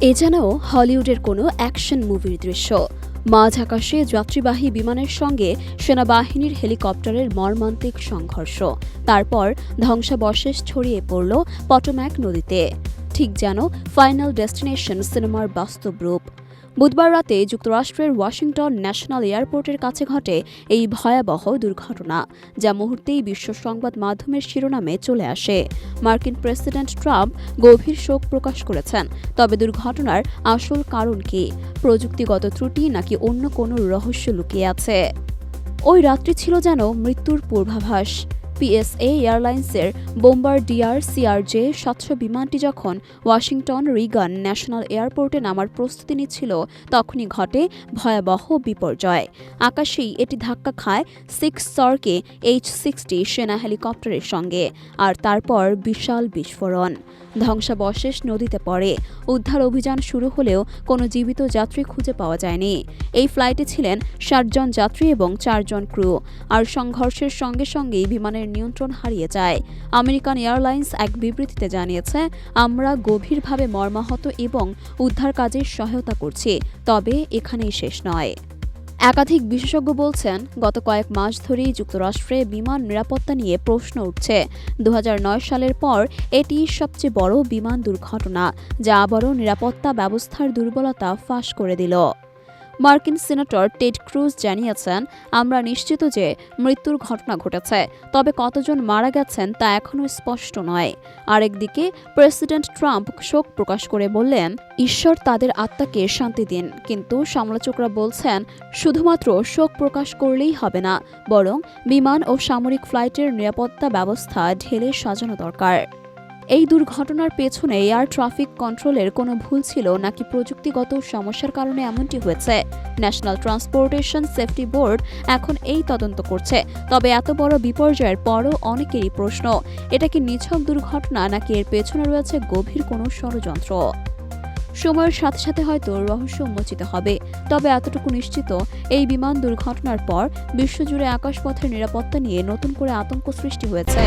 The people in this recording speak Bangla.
এ যেন হলিউডের কোনো অ্যাকশন মুভির দৃশ্য। মাঝ আকাশে যাত্রীবাহী বিমানের সঙ্গে সেনাবাহিনীর হেলিকপ্টারের মর্মান্তিক সংঘর্ষ। তারপর ধ্বংসাবশেষ ছড়িয়ে পড়ল পটোম্যাক নদীতে। ঠিক যেন ফাইনাল ডেস্টিনেশন সিনেমার বাস্তব রূপ। বুধবার রাতে যুক্তরাষ্ট্রের ওয়াশিংটন ন্যাশনাল এয়ারপোর্টের কাছে ঘটে এই ভয়াবহ দুর্ঘটনা, যা মুহূর্তেই বিশ্ব সংবাদ মাধ্যমের শিরোনামে চলে আসে। মার্কিন প্রেসিডেন্ট ট্রাম্প গভীর শোক প্রকাশ করেছেন, তবে দুর্ঘটনার আসল কারণ কি? প্রযুক্তিগত ত্রুটি নাকি অন্য কোনো রহস্য লুকিয়ে আছে? ওই রাত্রি ছিল যেন মৃত্যুর পূর্বাভাস। পিএসএ এয়ারলাইন্সের বোম্বার ডিআর সিআরজে সাতশো বিমানটি যখন ওয়াশিংটন রিগান ন্যাশনাল এয়ারপোর্টে নামার প্রস্তুতি নিচ্ছিল, তখনই ঘটে ভয়াবহ বিপর্যয়। আকাশেই এটি ধাক্কা খায় সিক্স সরকে এইচ সিক্সটি সেনা হেলিকপ্টারের সঙ্গে, আর তারপর বিশাল বিস্ফোরণ। ধ্বংসাবশেষ নদীতে পড়ে। উদ্ধার অভিযান শুরু হলেও কোনো জীবিত যাত্রী খুঁজে পাওয়া যায়নি। এই ফ্লাইটে ছিলেন ষাটজন যাত্রী এবং চারজন ক্রু। আর সংঘর্ষের সঙ্গে সঙ্গেই বিমানের নিয়ন্ত্রণ হারিয়ে যায়। আমেরিকান এয়ারলাইন্স এক বিবৃতিতে জানিয়েছে, আমরা গভীরভাবে মর্মাহত এবং উদ্ধার কাজে সহায়তা করছি, তবে এখানেই শেষ নয়। একাধিক বিশেষজ্ঞ বলছেন, গত কয়েক মাস ধরেই যুক্তরাষ্ট্রে বিমান নিরাপত্তা নিয়ে প্রশ্ন উঠছে। দু হাজার নয় সালের পর এটি সবচেয়ে বড় বিমান দুর্ঘটনা, যা আবারও নিরাপত্তা ব্যবস্থার দুর্বলতা ফাঁস করে দিল। মার্কিন সিনেটর টেড ক্রুজ জানিয়েছেন, আমরা নিশ্চিত যে মৃত্যুর ঘটনা ঘটেছে, তবে কতজন মারা গেছেন তা এখনও স্পষ্ট নয়। আরেকদিকে প্রেসিডেন্ট ট্রাম্প শোক প্রকাশ করে বললেন, ঈশ্বর তাদের আত্মাকে শান্তি দিন। কিন্তু সমালোচকরা বলছেন, শুধুমাত্র শোক প্রকাশ করলেই হবে না, বরং বিমান ও সামরিক ফ্লাইটের নিরাপত্তা ব্যবস্থা ঢেলে সাজানো দরকার। এই দুর্ঘটনার পেছনে এয়ার ট্রাফিক কন্ট্রোলের কোনো ভুল ছিল নাকি প্রযুক্তিগত সমস্যার কারণে এমনটি হয়েছে? ন্যাশনাল ট্রান্সপোর্টেশন সেফটি বোর্ড এখন এই তদন্ত করছে। তবে এত বড় বিপর্যয়ের পরও অনেকেরই প্রশ্ন, এটা কি নিছক দুর্ঘটনা নাকি এর পেছনে রয়েছে গভীর কোনো ষড়যন্ত্র? সময়ের সাথে সাথে হয়তো রহস্য উন্মোচিত হবে। তবে এতটুকু নিশ্চিত, এই বিমান দুর্ঘটনার পর বিশ্বজুড়ে আকাশপথের নিরাপত্তা নিয়ে নতুন করে আতঙ্ক সৃষ্টি হয়েছে।